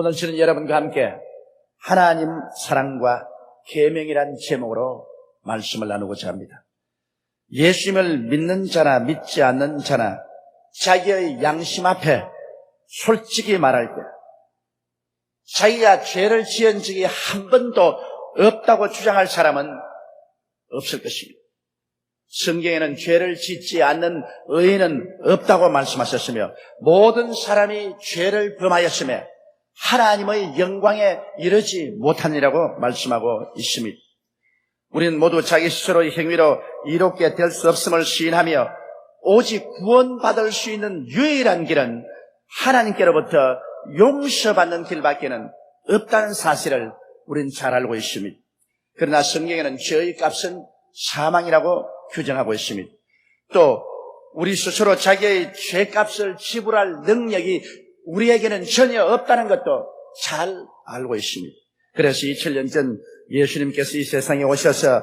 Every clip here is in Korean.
오늘 저는 여러분과 함께 하나님 사랑과 계명이란 제목으로 말씀을 나누고자 합니다. 예수님을 믿는 자나 믿지 않는 자나 자기의 양심 앞에 솔직히 말할 때 자기가 죄를 지은 적이 한 번도 없다고 주장할 사람은 없을 것입니다. 성경에는 죄를 짓지 않는 의인은 없다고 말씀하셨으며 모든 사람이 죄를 범하였음에 하나님의 영광에 이르지 못하니라고 말씀하고 있습니다. 우리는 모두 자기 스스로의 행위로 이롭게 될 수 없음을 시인하며 오직 구원받을 수 있는 유일한 길은 하나님께로부터 용서받는 길밖에는 없다는 사실을 우리는 잘 알고 있습니다. 그러나 성경에는 죄의 값은 사망이라고 규정하고 있습니다. 또 우리 스스로 자기의 죄값을 지불할 능력이 우리에게는 전혀 없다는 것도 잘 알고 있습니다. 그래서 2000년 전 예수님께서 이 세상에 오셔서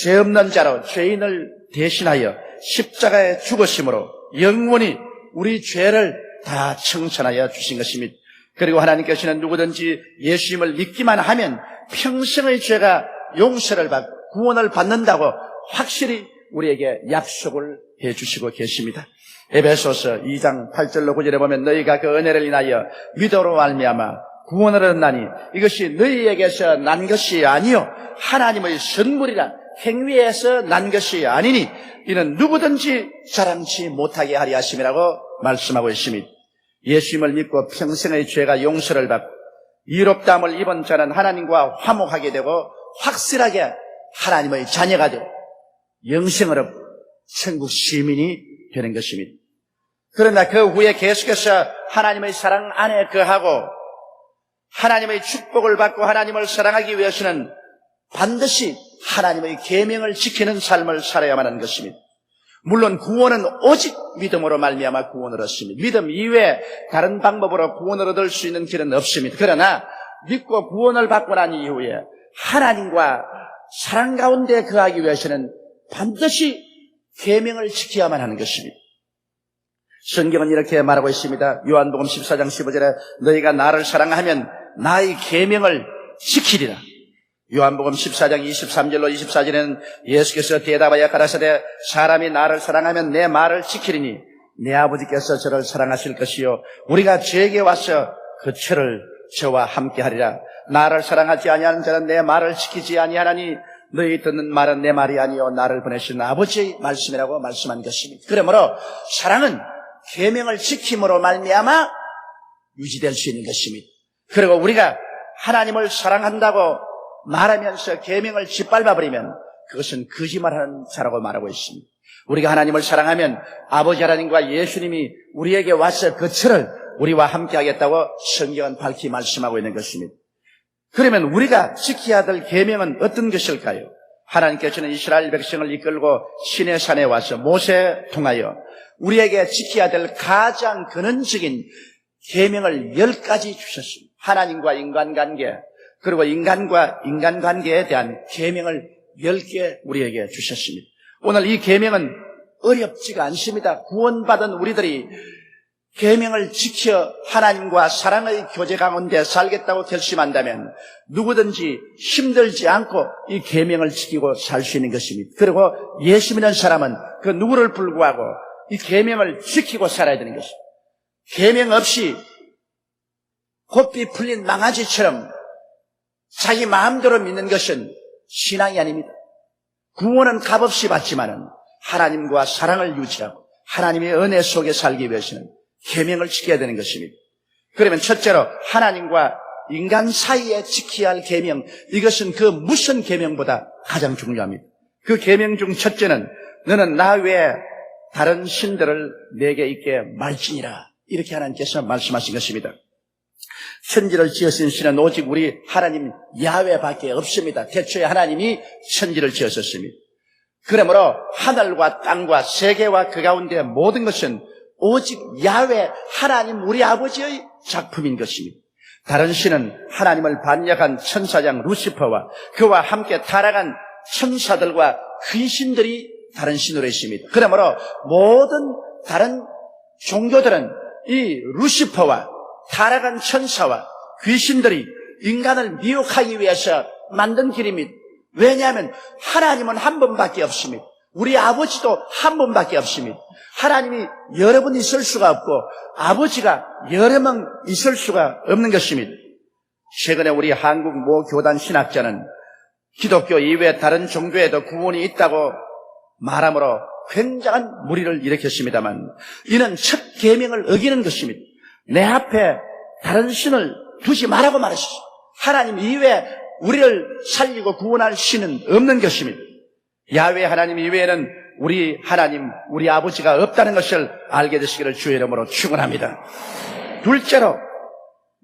죄 없는 자로 죄인을 대신하여 십자가에 죽으심으로 영원히 우리 죄를 다 청천하여 주신 것입니다. 그리고 하나님께서는 누구든지 예수님을 믿기만 하면 평생의 죄가 용서를 받고 구원을 받는다고 확실히 우리에게 약속을 해 주시고 계십니다. 에베소서 2장 8절로 9절에 보면 너희가 그 은혜를 인하여 믿어로 말미암아 구원을 얻나니 이것이 너희에게서 난 것이 아니요 하나님의 선물이라 행위에서 난 것이 아니니 이는 누구든지 자랑치 못하게 하리 하심이라고 말씀하고 있습니다. 예수님을 믿고 평생의 죄가 용서를 받고 이롭다함을 입은 자는 하나님과 화목하게 되고 확실하게 하나님의 자녀가 되고 영생을 얻고 천국 시민이 되는 것입니다. 그러나 그 후에 계속해서 하나님의 사랑 안에 거하고 하나님의 축복을 받고 하나님을 사랑하기 위해서는 반드시 하나님의 계명을 지키는 삶을 살아야만 하는 것입니다. 물론 구원은 오직 믿음으로 말미암아 구원을 얻습니다. 믿음 이외에 다른 방법으로 구원을 얻을 수 있는 길은 없습니다. 그러나 믿고 구원을 받고 난 이후에 하나님과 사랑 가운데 거하기 위해서는 반드시 계명을 지켜야만 하는 것입니다. 성경은 이렇게 말하고 있습니다. 요한복음 14장 15절에 너희가 나를 사랑하면 나의 계명을 지키리라. 요한복음 14장 23절로 24절에는 예수께서 대답하여 가라사대 사람이 나를 사랑하면 내 말을 지키리니 내 아버지께서 저를 사랑하실 것이요 우리가 죄에게 와서 그 죄를 저와 함께 하리라. 나를 사랑하지 아니하는 자는 내 말을 지키지 아니하나니 너희 듣는 말은 내 말이 아니요 나를 보내신 아버지의 말씀이라고 말씀한 것입니다. 그러므로 사랑은 계명을 지킴으로 말미암아 유지될 수 있는 것입니다. 그리고 우리가 하나님을 사랑한다고 말하면서 계명을 짓밟아 버리면 그것은 거짓말하는 자라고 말하고 있습니다. 우리가 하나님을 사랑하면 아버지 하나님과 예수님이 우리에게 와서 그 철을 우리와 함께 하겠다고 성경은 밝히 말씀하고 있는 것입니다. 그러면 우리가 지켜야 될 계명은 어떤 것일까요? 하나님께서는 이스라엘 백성을 이끌고 신의 산에 와서 모세 통하여 우리에게 지켜야 될 가장 근원적인 계명을 열 가지 주셨습니다. 하나님과 인간관계 그리고 인간과 인간관계에 대한 계명을 열 개 우리에게 주셨습니다. 오늘 이 계명은 어렵지가 않습니다. 구원받은 우리들이 계명을 지켜 하나님과 사랑의 교제 가운데 살겠다고 결심한다면 누구든지 힘들지 않고 이 계명을 지키고 살 수 있는 것입니다. 그리고 예수 믿는 사람은 그 누구를 불구하고 이 계명을 지키고 살아야 되는 것입니다. 계명 없이 곱비 풀린 망아지처럼 자기 마음대로 믿는 것은 신앙이 아닙니다. 구원은 값없이 받지만은 하나님과 사랑을 유지하고 하나님의 은혜 속에 살기 위해서는 계명을 지켜야 되는 것입니다. 그러면 첫째로 하나님과 인간 사이에 지켜야 할 계명 이것은 그 무슨 계명보다 가장 중요합니다. 그 계명 중 첫째는 너는 나 외에 다른 신들을 내게 있게 말지니라 이렇게 하나님께서 말씀하신 것입니다. 천지를 지으신 신은 오직 우리 하나님 야외밖에 없습니다. 태초에 하나님이 천지를 지었었습니다. 그러므로 하늘과 땅과 세계와 그 가운데 모든 것은 오직 야외 하나님 우리 아버지의 작품인 것입니다. 다른 신은 하나님을 반역한 천사장 루시퍼와 그와 함께 타락한 천사들과 귀신들이 다른 신으로 있습니다. 그러므로 모든 다른 종교들은 이 루시퍼와 타락한 천사와 귀신들이 인간을 미혹하기 위해서 만든 길입니다. 왜냐하면 하나님은 한 분밖에 없습니다. 우리 아버지도 한 분밖에 없습니다. 하나님이 여러 분 있을 수가 없고 아버지가 여러 명 있을 수가 없는 것입니다. 최근에 우리 한국 모 교단 신학자는 기독교 이외 다른 종교에도 구원이 있다고 말함으로 굉장한 무리를 일으켰습니다만 이는 첫 계명을 어기는 것입니다. 내 앞에 다른 신을 두지 말라고 말했습니다. 하나님 이외에 우리를 살리고 구원할 신은 없는 것입니다. 야외 하나님 이외에는 우리 하나님, 우리 아버지가 없다는 것을 알게 되시기를 주의 이름으로 축원합니다. 둘째로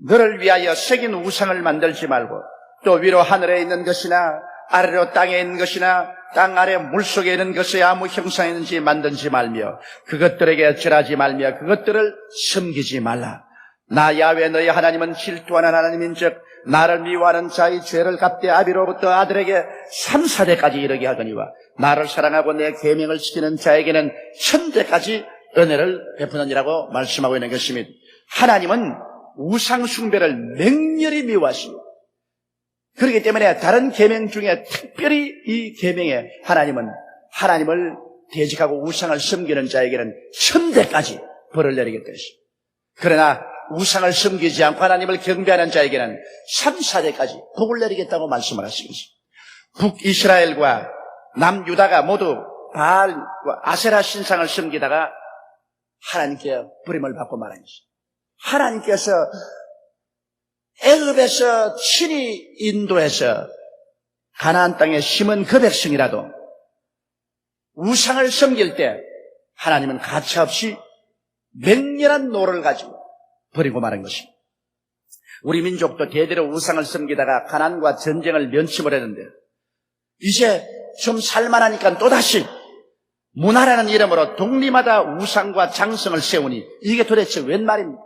너를 위하여 새긴 우상을 만들지 말고 또 위로 하늘에 있는 것이나 아래로 땅에 있는 것이나 땅 아래 물속에 있는 것이 아무 형상이 있는지 만든지 말며 그것들에게 절하지 말며 그것들을 섬기지 말라. 나 야외 너희 하나님은 질투하는 하나님인 즉 나를 미워하는 자의 죄를 갚되 아비로부터 아들에게 3, 4대까지 이르게 하거니와 나를 사랑하고 내 계명을 지키는 자에게는 천대까지 은혜를 베푸느니라고 말씀하고 있는 것입니다. 하나님은 우상 숭배를 맹렬히 미워하십니다. 그렇기 때문에 다른 계명 중에 특별히 이 계명에 하나님은 하나님을 대적하고 우상을 섬기는 자에게는 천대까지 벌을 내리겠다 했습니다. 그러나 우상을 섬기지 않고 하나님을 경배하는 자에게는 3, 4대까지 복을 내리겠다고 말씀을 하십니다. 북이스라엘과 남유다가 모두 바알과 아세라 신상을 섬기다가 하나님께 부림을 받고 말한 것입니다. 하나님께서 애굽에서 친히 인도해서 가나안 땅에 심은 그 백성이라도 우상을 섬길 때 하나님은 가차없이 맹렬한 노를 가지고 버리고 말한 것입니다. 우리 민족도 대대로 우상을 섬기다가 가난과 전쟁을 면치을 했는데 이제 좀 살만하니까 또다시 문화라는 이름으로 독립마다 우상과 장성을 세우니 이게 도대체 웬 말입니까?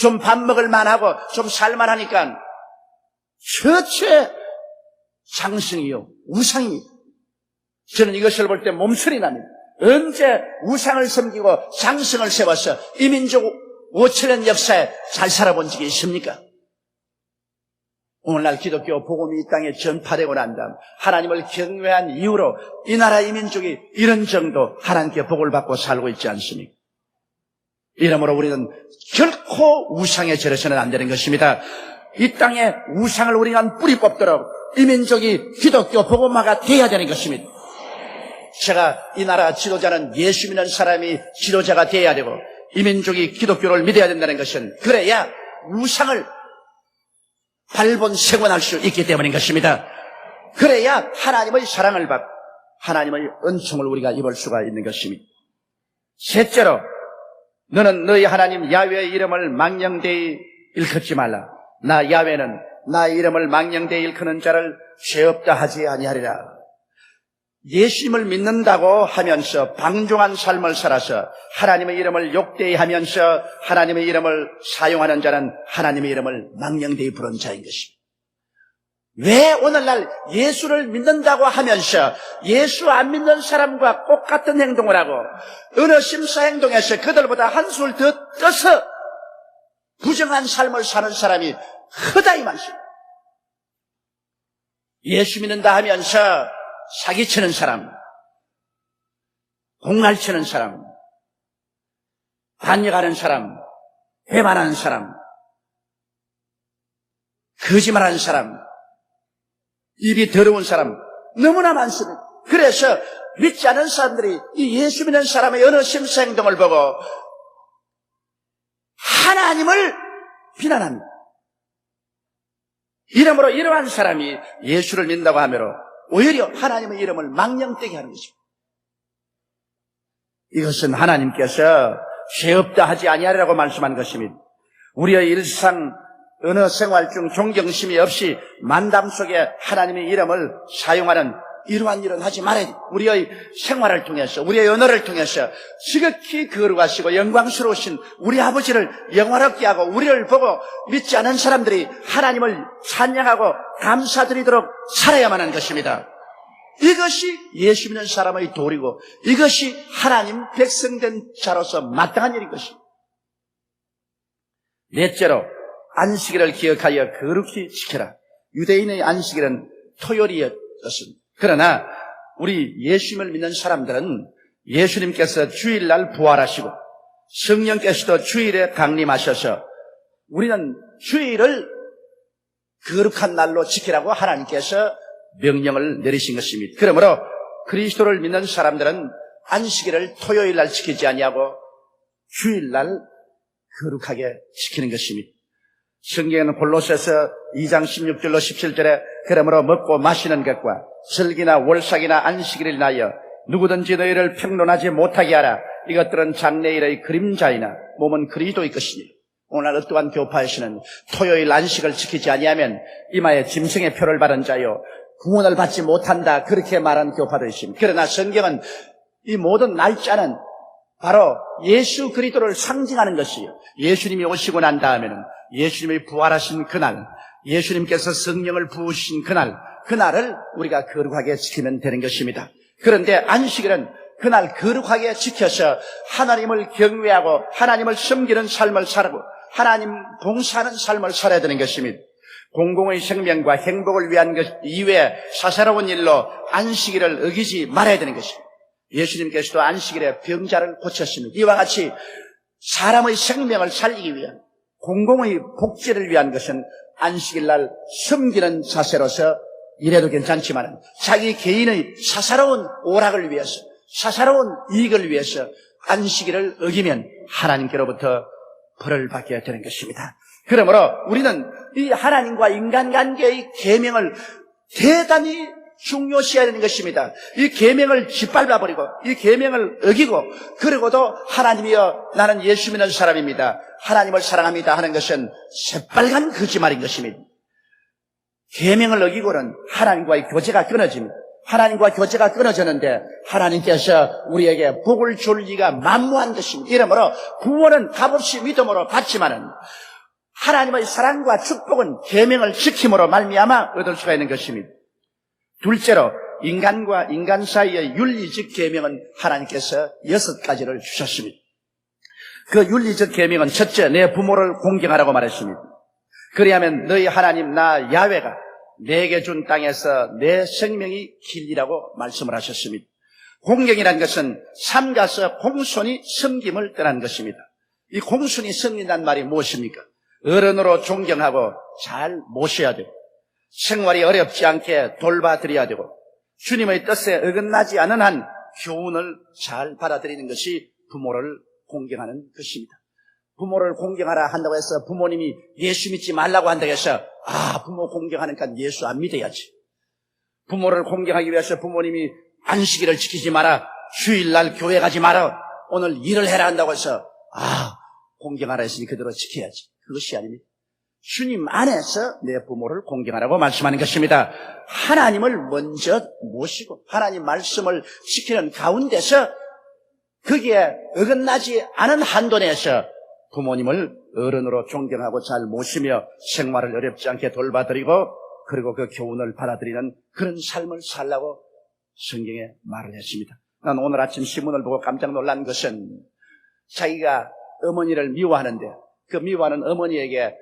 좀 밥 먹을 만하고 좀 살만하니까 처체 장성이요 우상입니다. 저는 이것을 볼 때 몸소리 납니다. 언제 우상을 섬기고 장성을 세워서 이민족 5천년 역사에 잘 살아본 적이 있습니까? 오늘날 기독교 복음이 이 땅에 전파되고 난 다음 하나님을 경외한 이후로 이 나라 이민족이 이런 정도 하나님께 복을 받고 살고 있지 않습니까? 이러므로 우리는 결코 우상에 절해서는 안 되는 것입니다. 이 땅에 우상을 우리가 뿌리 뽑도록 이민족이 기독교 복음화가 돼야 되는 것입니다. 제가 이 나라 지도자는 예수 믿는 사람이 지도자가 돼야 되고 이민족이 기독교를 믿어야 된다는 것은 그래야 우상을 발본 세권할 수 있기 때문인 것입니다. 그래야 하나님의 사랑을 받고 하나님의 은총을 우리가 입을 수가 있는 것입니다. 셋째로 너는 너희 하나님 야외의 이름을 망령되이 일컫지 말라. 나 야외는 나 이름을 망령되이 일컫는 자를 죄 없다 하지 아니하리라. 예수님을 믿는다고 하면서 방종한 삶을 살아서 하나님의 이름을 욕되이 하면서 하나님의 이름을 사용하는 자는 하나님의 이름을 망령되이 부른 자인 것입니다. 왜 오늘날 예수를 믿는다고 하면서 예수 안 믿는 사람과 똑같은 행동을 하고 어느 심사 행동에서 그들보다 한술 더 떠서 부정한 삶을 사는 사람이 허다히 많습니다. 예수 믿는다 하면서 사기치는 사람, 공갈치는 사람, 반역하는 사람, 회반하는 사람, 거짓말하는 사람, 입이 더러운 사람 너무나 많습니다. 그래서 믿지 않은 사람들이 이 예수 믿는 사람의 어느 심사 행동을 보고 하나님을 비난합니다. 이러므로 이러한 사람이 예수를 믿는다고 하므로 오히려 하나님의 이름을 망령되게 하는 것입니다. 이것은 하나님께서 죄 없다 하지 아니하리라고 말씀한 것입니다. 우리의 일상 어느 생활 중 존경심이 없이 만담 속에 하나님의 이름을 사용하는 이러한 일은 하지 말아야 돼. 우리의 생활을 통해서, 우리의 언어를 통해서 지극히 거룩하시고 영광스러우신 우리 아버지를 영화롭게 하고 우리를 보고 믿지 않은 사람들이 하나님을 찬양하고 감사드리도록 살아야만 하는 것입니다. 이것이 예수 믿는 사람의 도리고 이것이 하나님 백성된 자로서 마땅한 일인 것입니다. 넷째로 안식일을 기억하여 거룩히 지켜라. 유대인의 안식일은 토요일이었습니다. 그러나 우리 예수님을 믿는 사람들은 예수님께서 주일날 부활하시고 성령께서도 주일에 강림하셔서 우리는 주일을 거룩한 날로 지키라고 하나님께서 명령을 내리신 것입니다. 그러므로 그리스도를 믿는 사람들은 안식일을 토요일 날 지키지 아니하고 주일 날 거룩하게 지키는 것입니다. 성경에는 골로새서 2장 16절로 17절에 그러므로 먹고 마시는 것과 설기나 월삭이나 안식일을 인하여 누구든지 너희를 평론하지 못하게 하라. 이것들은 장래일의 그림자이나 몸은 그리스도의 것이니 오늘 어떠한 교파에서는 토요일 안식을 지키지 아니하면 이마에 짐승의 표를 바른 자요 구원을 받지 못한다 그렇게 말한 교파도 있습니다. 그러나 성경은 이 모든 날짜는 바로 예수 그리스도를 상징하는 것이요. 예수님이 오시고 난 다음에는 예수님이 부활하신 그날, 예수님께서 성령을 부으신 그날, 그날을 우리가 거룩하게 지키면 되는 것입니다. 그런데 안식일은 그날 거룩하게 지켜서 하나님을 경외하고 하나님을 섬기는 삶을 살고 하나님 봉사하는 삶을 살아야 되는 것입니다. 공공의 생명과 행복을 위한 것 이외에 사사로운 일로 안식일을 어기지 말아야 되는 것입니다. 예수님께서도 안식일에 병자를 고쳤습니다. 이와 같이 사람의 생명을 살리기 위한 공공의 복지를 위한 것은 안식일 날 섬기는 자세로서 이래도 괜찮지만 자기 개인의 사사로운 오락을 위해서 사사로운 이익을 위해서 안식일을 어기면 하나님께로부터 벌을 받게 되는 것입니다. 그러므로 우리는 이 하나님과 인간관계의 계명을 대단히 중요시해야 되는 것입니다. 이 계명을 짓밟아 버리고 이 계명을 어기고 그리고도 하나님이여 나는 예수 믿는 사람입니다. 하나님을 사랑합니다 하는 것은 새빨간 거짓말인 것입니다. 계명을 어기고는 하나님과의 교제가 끊어집니다. 하나님과 교제가 끊어졌는데 하나님께서 우리에게 복을 줄 리가 만무한 것입니다. 이러므로 구원은 값없이 믿음으로 받지만은 하나님의 사랑과 축복은 계명을 지킴으로 말미암아 얻을 수가 있는 것입니다. 둘째로 인간과 인간 사이의 윤리적 계명은 하나님께서 여섯 가지를 주셨습니다. 그 윤리적 계명은 첫째 내 부모를 공경하라고 말했습니다. 그리하면 너희 하나님 나 야훼가 내게 준 땅에서 내 생명이 길리라고 말씀을 하셨습니다. 공경이란 것은 삼가서 공손히 섬김을 떠난 것입니다. 이 공손히 섬긴다는 말이 무엇입니까? 어른으로 존경하고 잘 모셔야 되고 생활이 어렵지 않게 돌봐드려야 되고 주님의 뜻에 어긋나지 않은 한 교훈을 잘 받아들이는 것이 부모를 공경하는 것입니다. 부모를 공경하라 한다고 해서 부모님이 예수 믿지 말라고 한다고 해서 아 부모 공경하니까 예수 안 믿어야지. 부모를 공경하기 위해서 부모님이 안식일을 지키지 마라. 주일날 교회 가지 마라. 오늘 일을 해라 한다고 해서 아 공경하라 했으니 그대로 지켜야지. 그것이 아닙니다. 주님 안에서 내 부모를 공경하라고 말씀하는 것입니다. 하나님을 먼저 모시고 하나님 말씀을 지키는 가운데서 거기에 어긋나지 않은 한도 내에서 부모님을 어른으로 존경하고 잘 모시며 생활을 어렵지 않게 돌봐드리고 그리고 그 교훈을 받아들이는 그런 삶을 살라고 성경에 말을 했습니다. 난 오늘 아침 신문을 보고 깜짝 놀란 것은 자기가 어머니를 미워하는데 그 미워하는 어머니에게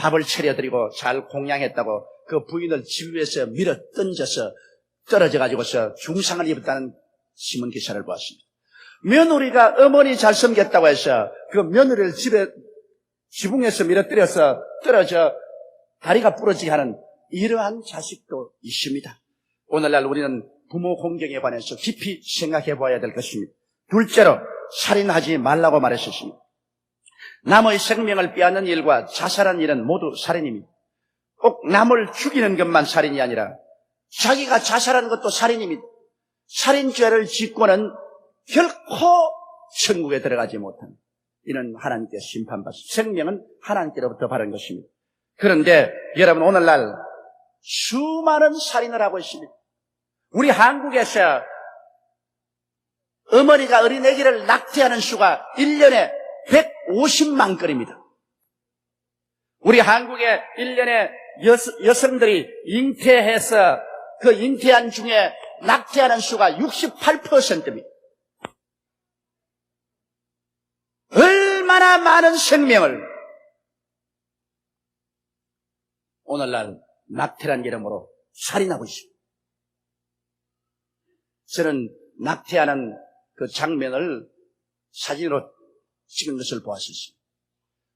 밥을 차려드리고 잘 공양했다고 그 부인을 집 위에서 밀어 던져서 떨어져 가지고서 중상을 입었다는 신문 기사를 보았습니다. 며느리가 어머니 잘 섬겼다고 해서 그 며느리를 집에 지붕에서 밀어뜨려서 떨어져 다리가 부러지게 하는 이러한 자식도 있습니다. 오늘날 우리는 부모 공경에 관해서 깊이 생각해 봐야 될 것입니다. 둘째로 살인하지 말라고 말했었습니다. 남의 생명을 빼앗는 일과 자살한 일은 모두 살인입니다. 꼭 남을 죽이는 것만 살인이 아니라 자기가 자살하는 것도 살인입니다. 살인죄를 짓고는 결코 천국에 들어가지 못한 이는 하나님께 심판받습니다. 생명은 하나님께로부터 받은 것입니다. 그런데 여러분 오늘날 수많은 살인을 하고 있습니다. 우리 한국에서 어머니가 어린애기를 낙태하는 수가 1년에 150만 건입니다. 우리 한국의 1년에 여, 성들이 잉태해서 그 잉태한 중에 낙태하는 수가 68%입니다. 얼마나 많은 생명을 오늘날 낙태란 이름으로 살인하고 있습니다. 저는 낙태하는 그 장면을 사진으로 찍은 것을 보았습니다.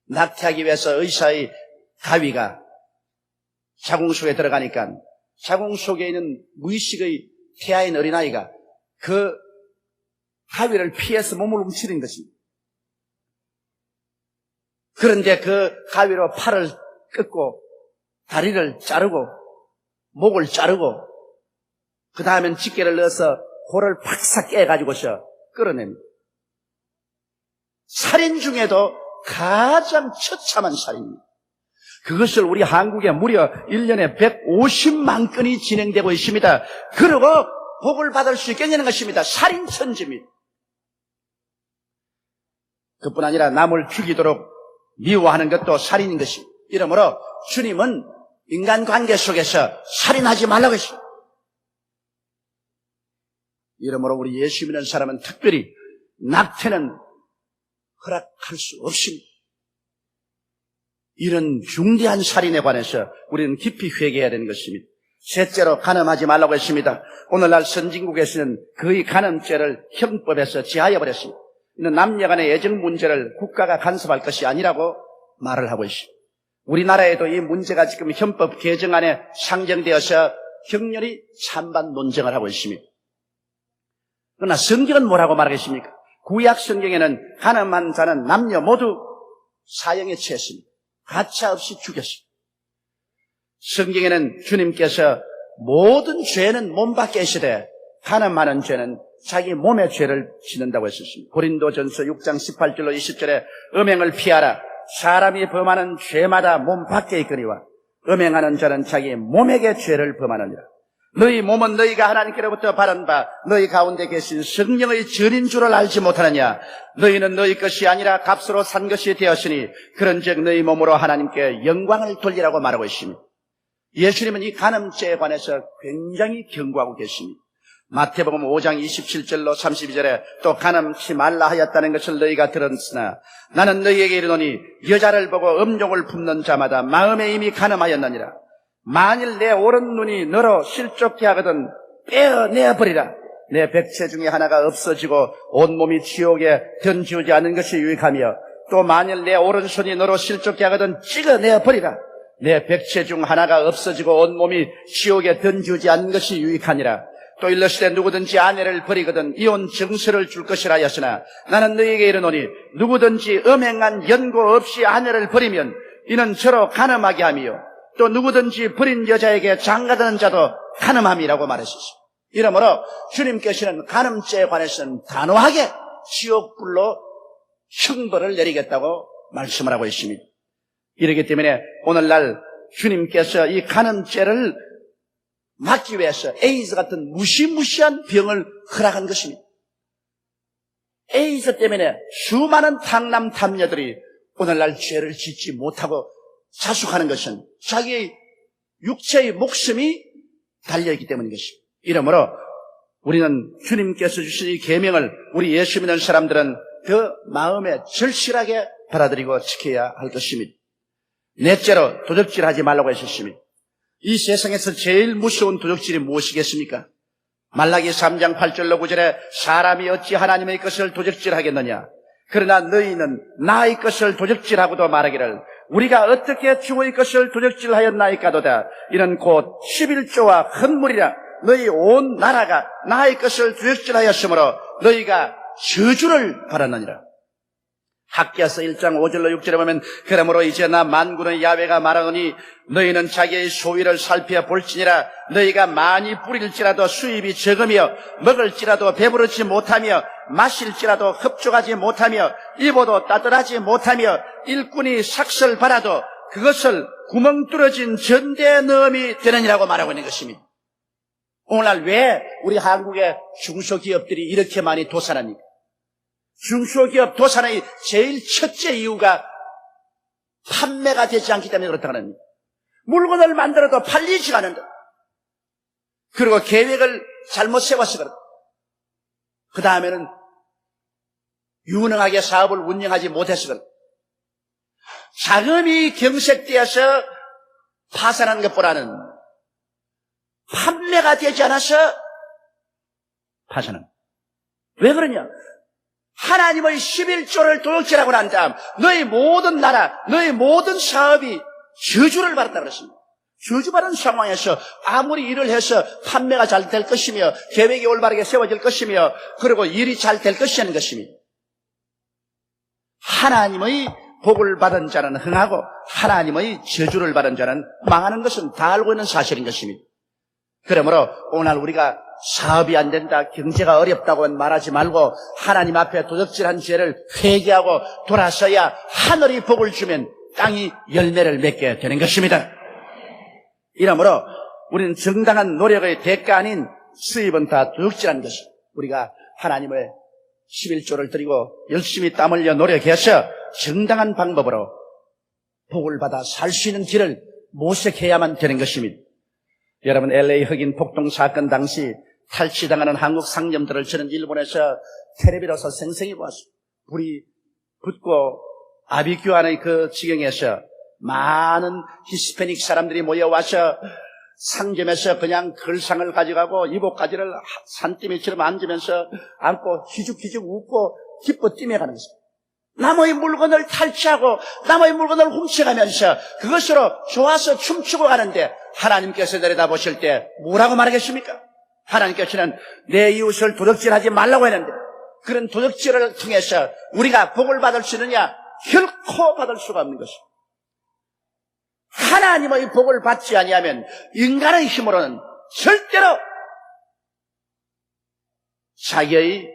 낙태하기 위해서 의사의 가위가 자궁 속에 들어가니까 자궁 속에 있는 무의식의 태아인 어린아이가 그 가위를 피해서 몸을 움츠린 것입니다. 그런데 그 가위로 팔을 끊고 다리를 자르고 목을 자르고 그 다음엔 집게를 넣어서 고를 팍싹 깨가지고서 끌어냅니다. 살인 중에도 가장 처참한 살인입니다. 그것을 우리 한국에 무려 1년에 150만 건이 진행되고 있습니다. 그리고 복을 받을 수 있겠냐는 것입니다. 살인 천지입니다. 그뿐 아니라 남을 죽이도록 미워하는 것도 살인인 것입니다. 이러므로 주님은 인간 관계 속에서 살인하지 말라고 했습니다. 이러므로 우리 예수 믿는 사람은 특별히 낙태는 허락할 수 없습니다. 이런 중대한 살인에 관해서 우리는 깊이 회개해야 되는 것입니다. 셋째로 간음하지 말라고 했습니다. 오늘날 선진국에서는 거의 간음죄를 형법에서 제하여 버렸습니다. 이는 남녀 간의 애정 문제를 국가가 간섭할 것이 아니라고 말을 하고 있습니다. 우리나라에도 이 문제가 지금 헌법 개정안에 상정되어서 격렬히 찬반 논쟁을 하고 있습니다. 그러나 성경은 뭐라고 말하겠습니까? 구약 성경에는 가늠한 자는 남녀 모두 사형에 처했습니다. 가차 없이 죽였습니다. 성경에는 주님께서 모든 죄는 몸 밖에 있으되 가늠하는 죄는 자기 몸의 죄를 짓는다고 했었습니다. 고린도전서 6장 18절로 20절에 음행을 피하라. 사람이 범하는 죄마다 몸 밖에 있거니와 음행하는 자는 자기 몸에게 죄를 범하느니라. 너희 몸은 너희가 하나님께로부터 받은 바 너희 가운데 계신 성령의 전인 줄을 알지 못하느냐 너희는 너희 것이 아니라 값으로 산 것이 되었으니 그런즉 너희 몸으로 하나님께 영광을 돌리라고 말하고 있습니다. 예수님은 이 간음죄에 관해서 굉장히 경고하고 계십니다. 마태복음 5장 27절로 32절에 또 간음치 말라 하였다는 것을 너희가 들었으나 나는 너희에게 이르노니 여자를 보고 음종을 품는 자마다 마음에 이미 간음하였느니라 만일 내 오른 눈이 너로 실족케 하거든 빼어내버리라. 내 백체 중에 하나가 없어지고 온몸이 지옥에 던지우지 않는 것이 유익하며 또 만일 내 오른손이 너로 실족케 하거든 찍어내버리라. 내 백체 중 하나가 없어지고 온몸이 지옥에 던지우지 않는 것이 유익하니라. 또 일러시되 누구든지 아내를 버리거든 이혼 증서를 줄 것이라 하였으나 나는 너희에게 이르노니 누구든지 음행한 연고 없이 아내를 버리면 이는 저로 가늠하게 하며 또 누구든지 버린 여자에게 장가드는 자도 가늠함이라고 말하셨습니다. 이러므로 주님께서는 가늠죄에 관해서는 단호하게 지옥불로 형벌을 내리겠다고 말씀을 하고 있습니다. 이렇기 때문에 오늘날 주님께서 이 가늠죄를 막기 위해서 에이즈 같은 무시무시한 병을 허락한 것입니다. 에이즈 때문에 수많은 탕남 탐녀들이 오늘날 죄를 짓지 못하고 자숙하는 것은 자기의 육체의 목숨이 달려있기 때문인 것입니다. 이러므로 우리는 주님께서 주신 이 계명을 우리 예수 믿는 사람들은 그 마음에 절실하게 받아들이고 지켜야 할 것입니다. 넷째로 도적질하지 말라고 하셨습니다. 이 세상에서 제일 무서운 도적질이 무엇이겠습니까? 말라기 3장 8절로 9절에 사람이 어찌 하나님의 것을 도적질하겠느냐? 그러나 너희는 나의 것을 도적질하고도 말하기를 우리가 어떻게 주의 것을 도적질하였나이까도다. 이는 곧 11조와 헌물이라 너희 온 나라가 나의 것을 도적질하였으므로 너희가 저주를 받았느니라. 학기야서 1장 5절로 6절에 보면 그러므로 이제 나 만군의 야외가 말하노니 너희는 자기의 소위를 살펴볼지니라 너희가 많이 뿌릴지라도 수입이 적으며 먹을지라도 배부르지 못하며 마실지라도 흡족하지 못하며 입어도 따뜻하지 못하며 일꾼이 삭설 받아도 그것을 구멍 뚫어진 전대 넣음이 되느니라고 말하고 있는 것입니다. 오늘날 왜 우리 한국의 중소기업들이 이렇게 많이 도산합니까? 중소기업 도산의 제일 첫째 이유가 판매가 되지 않기 때문에 그렇다는 겁니다. 물건을 만들어도 팔리지가 않는다. 그리고 계획을 잘못 세워서 그렇다. 그 다음에는 유능하게 사업을 운영하지 그렇다. 자금이 경색되어서 파산한 것보다는 판매가 되지 않아서 파산한. 왜 그러냐? 하나님의 11조를 도둑질하고 난 다음 너희 모든 나라, 너희 모든 사업이 저주를 받았다 그랬습니다. 저주받은 상황에서 아무리 일을 해서 판매가 잘 될 것이며 계획이 올바르게 세워질 것이며 그리고 일이 잘 될 것이라는 것입니다. 하나님의 복을 받은 자는 흥하고 하나님의 저주를 받은 자는 망하는 것은 다 알고 있는 사실인 것입니다. 그러므로 오늘 우리가 사업이 안 된다, 경제가 어렵다고 말하지 말고 하나님 앞에 도덕질한 죄를 회개하고 돌아서야 하늘이 복을 주면 땅이 열매를 맺게 되는 것입니다. 이러므로 우리는 정당한 노력의 대가 아닌 수입은 다 도둑질한 것이 우리가 하나님의 11조를 드리고 열심히 땀 흘려 노력해서 정당한 방법으로 복을 받아 살 수 있는 길을 모색해야만 되는 것입니다. 여러분 LA 흑인 폭동 사건 당시 탈취당하는 한국 상점들을 저는 일본에서 텔레비로서 생생히 보았습니다. 불이 붙고 아비규환의 그 지경에서 많은 히스패닉 사람들이 모여와서 상점에서 그냥 글상을 가져가고 이복가지를 산더미처럼 앉으면서 안고 희죽희죽 웃고 기뻐 뛰며 가는 것입니다. 남의 물건을 탈취하고 남의 물건을 훔쳐가면서 그것으로 좋아서 춤추고 가는데 하나님께서 내려다보실 때 뭐라고 말하겠습니까? 하나님께서는 내 이웃을 도둑질하지 말라고 했는데 그런 도둑질을 통해서 우리가 복을 받을 수 있느냐? 결코 받을 수가 없는 것입니다. 하나님의 복을 받지 아니하면 인간의 힘으로는 절대로 자기의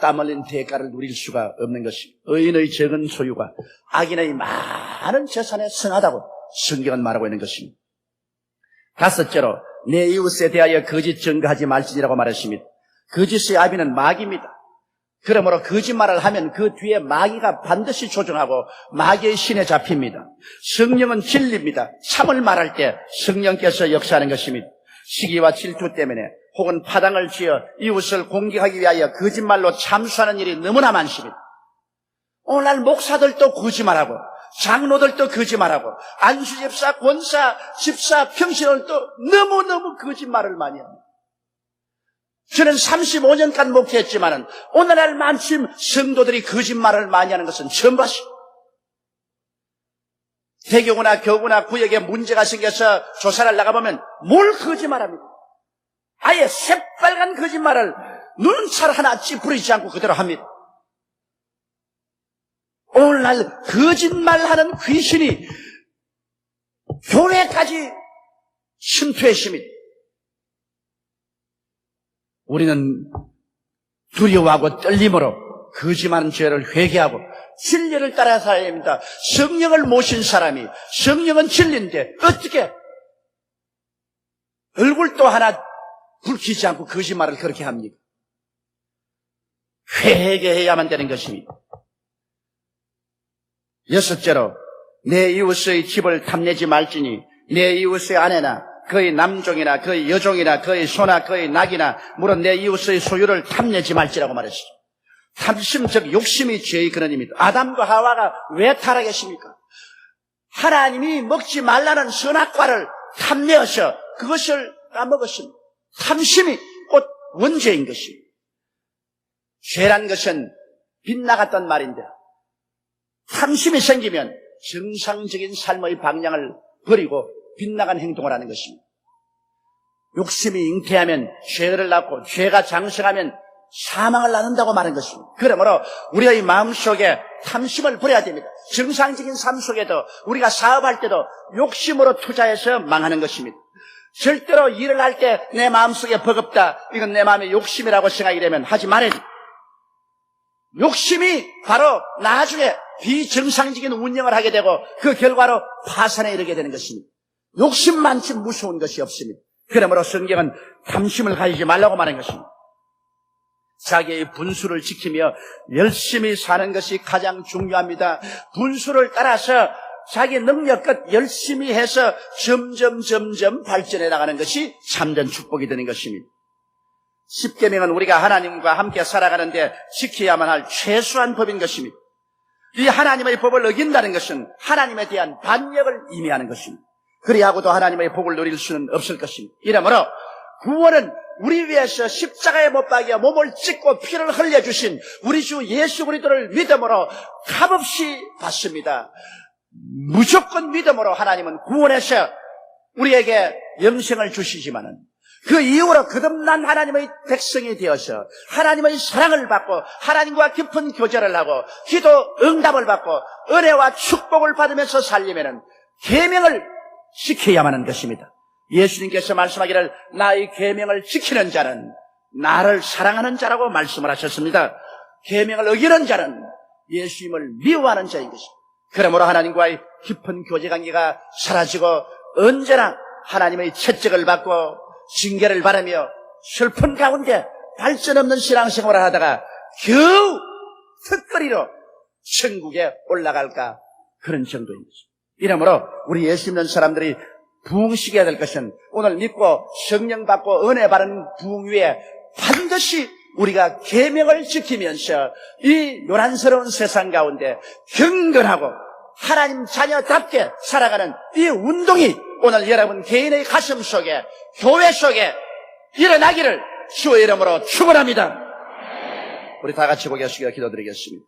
땀 흘린 대가를 누릴 수가 없는 것입니다. 의인의 적은 소유가 악인의 많은 재산에 승하다고 성경은 말하고 있는 것입니다. 다섯째로 내 이웃에 대하여 거짓 증거하지 말지니라고 말했습니다. 거짓의 아비는 마귀입니다. 그러므로 거짓말을 하면 그 뒤에 마귀가 반드시 조종하고 마귀의 신에 잡힙니다. 성령은 진리입니다. 참을 말할 때 성령께서 역사하는 것입니다. 시기와 질투 때문에 혹은 파당을 지어 이웃을 공격하기 위하여 거짓말로 참수하는 일이 너무나 많습니다. 오늘날 목사들도 거짓말하고 장로들도 거짓말하고 안수집사, 권사, 집사, 평신들도 너무너무 거짓말을 많이 합니다. 저는 35년간 목회했지만은 오늘날 많은 성도들이 거짓말을 많이 하는 것은 처음 봤어요. 대교구나 교구나 구역에 문제가 생겨서 조사를 나가보면 뭘 거짓말합니까? 아예 새빨간 거짓말을 눈살 하나 찌푸리지 않고 그대로 합니다. 오늘날 거짓말하는 귀신이 교회까지 침투했습니다. 우리는 두려워하고 떨림으로 거짓말하는 죄를 회개하고 진리를 따라 살아야 합니다. 성령을 모신 사람이 성령은 진리인데 어떻게 얼굴도 하나 붉히지 않고 거짓말을 그렇게 합니까? 회개해야만 되는 것입니다. 여섯째로 내 이웃의 집을 탐내지 말지니 내 이웃의 아내나 그의 남종이나 그의 여종이나 그의 소나 그의 낙이나 물론 내 이웃의 소유를 탐내지 말지라고 말했죠. 탐심 즉 욕심이 죄의 근원입니다. 아담과 하와가 왜 타락했습니까? 하나님이 먹지 말라는 선악과를 탐내어서 그것을 따먹었습니다. 탐심이 곧 원죄인 것입니다. 죄란 것은 빗나갔던 말인데 탐심이 생기면 정상적인 삶의 방향을 버리고 빗나간 행동을 하는 것입니다. 욕심이 잉태하면 죄를 낳고 죄가 장성하면 사망을 낳는다고 말한 것입니다. 그러므로 우리의 마음속에 탐심을 버려야 됩니다. 정상적인 삶 속에도 우리가 사업할 때도 욕심으로 투자해서 망하는 것입니다. 절대로 일을 할 때 내 마음속에 버겁다. 이건 내 마음의 욕심이라고 생각이 되면 하지 말아야 돼. 욕심이 바로 나중에 비정상적인 운영을 하게 되고 그 결과로 파산에 이르게 되는 것입니다. 욕심만치 무서운 것이 없습니다. 그러므로 성경은 탐심을 가지지 말라고 말한 것입니다. 자기의 분수를 지키며 열심히 사는 것이 가장 중요합니다. 분수를 따라서 자기 능력껏 열심히 해서 점점 점점 발전해 나가는 것이 참된 축복이 되는 것입니다. 십계명은 우리가 하나님과 함께 살아가는데 지켜야만 할 최소한 법인 것입니다. 이 하나님의 법을 어긴다는 것은 하나님에 대한 반역을 의미하는 것입니다. 그리하고도 하나님의 복을 누릴 수는 없을 것입니다. 이러므로 구원은 우리 위해서 십자가에 못 박여 몸을 찢고 피를 흘려주신 우리 주 예수 그리스도를 믿음으로 값없이 받습니다. 무조건 믿음으로 하나님은 구원해서 우리에게 영생을 주시지만은 그 이후로 거듭난 하나님의 백성이 되어서 하나님의 사랑을 받고 하나님과 깊은 교제를 하고 기도 응답을 받고 은혜와 축복을 받으면서 살리면은 계명을 지켜야만 하는 것입니다. 예수님께서 말씀하기를 나의 계명을 지키는 자는 나를 사랑하는 자라고 말씀을 하셨습니다. 계명을 어기는 자는 예수님을 미워하는 자인 것입니다. 그러므로 하나님과의 깊은 교제 관계가 사라지고 언제나 하나님의 채찍을 받고 징계를 받으며 슬픈 가운데 발전 없는 신앙생활을 하다가 겨우 턱걸이로 천국에 올라갈까 그런 정도인 것입니다. 이러므로 우리 예수 믿는 사람들이 부흥시켜야 될 것은 오늘 믿고 성령 받고 은혜 받은 부흥 위에 반드시 우리가 계명을 지키면서 이 요란스러운 세상 가운데 경건하고 하나님 자녀답게 살아가는 이 운동이 오늘 여러분 개인의 가슴 속에 교회 속에 일어나기를 주의 이름으로 축원합니다. 우리 다 같이 숙여 기도드리겠습니다.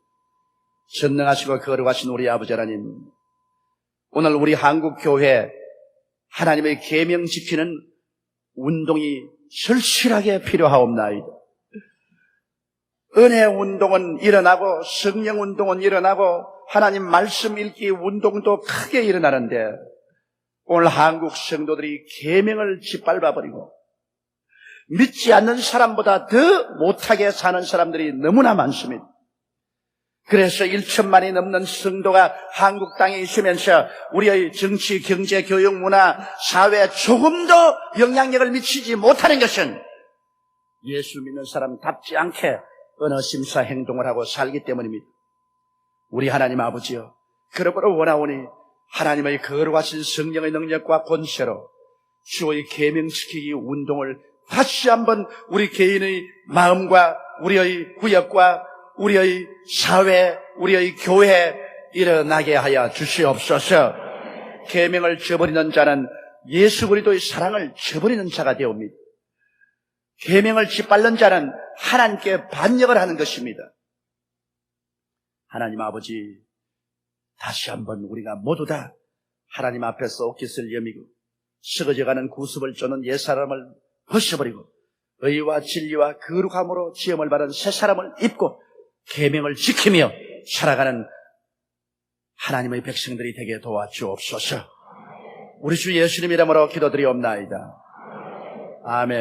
전능하시고 거룩하신 우리 아버지 하나님 오늘 우리 한국 교회 하나님의 계명 지키는 운동이 절실하게 필요하옵나이다. 은혜 운동은 일어나고 성령 운동은 일어나고 하나님 말씀 읽기 운동도 크게 일어나는데 오늘 한국 성도들이 계명을 짓밟아 버리고 믿지 않는 사람보다 더 못하게 사는 사람들이 너무나 많습니다. 그래서 1천만이 넘는 성도가 한국 땅에 있으면서 우리의 정치, 경제, 교육, 문화, 사회에 조금도 영향력을 미치지 못하는 것은 예수 믿는 사람답지 않게 어느 심사 행동을 하고 살기 때문입니다. 우리 하나님 아버지여, 그러므로 원하오니 하나님의 거룩하신 성령의 능력과 권세로 주의 계명 지키기 운동을 다시 한번 우리 개인의 마음과 우리의 구역과 우리의 사회, 우리의 교회 일어나게 하여 주시옵소서. 계명을 저버리는 자는 예수 그리스도의 사랑을 저버리는 자가 되옵니다. 계명을 짓밟는 자는 하나님께 반역을 하는 것입니다. 하나님 아버지, 다시 한번 우리가 모두 다 하나님 앞에서 옷깃을 여미고 썩어져가는 구습을 쫓는 옛사람을 벗어버리고 의와 진리와 거룩함으로 지음을 받은 새 사람을 입고 계명을 지키며 살아가는 하나님의 백성들이 되게 도와주옵소서. 우리 주 예수님 이름으로 기도드리옵나이다. 아멘.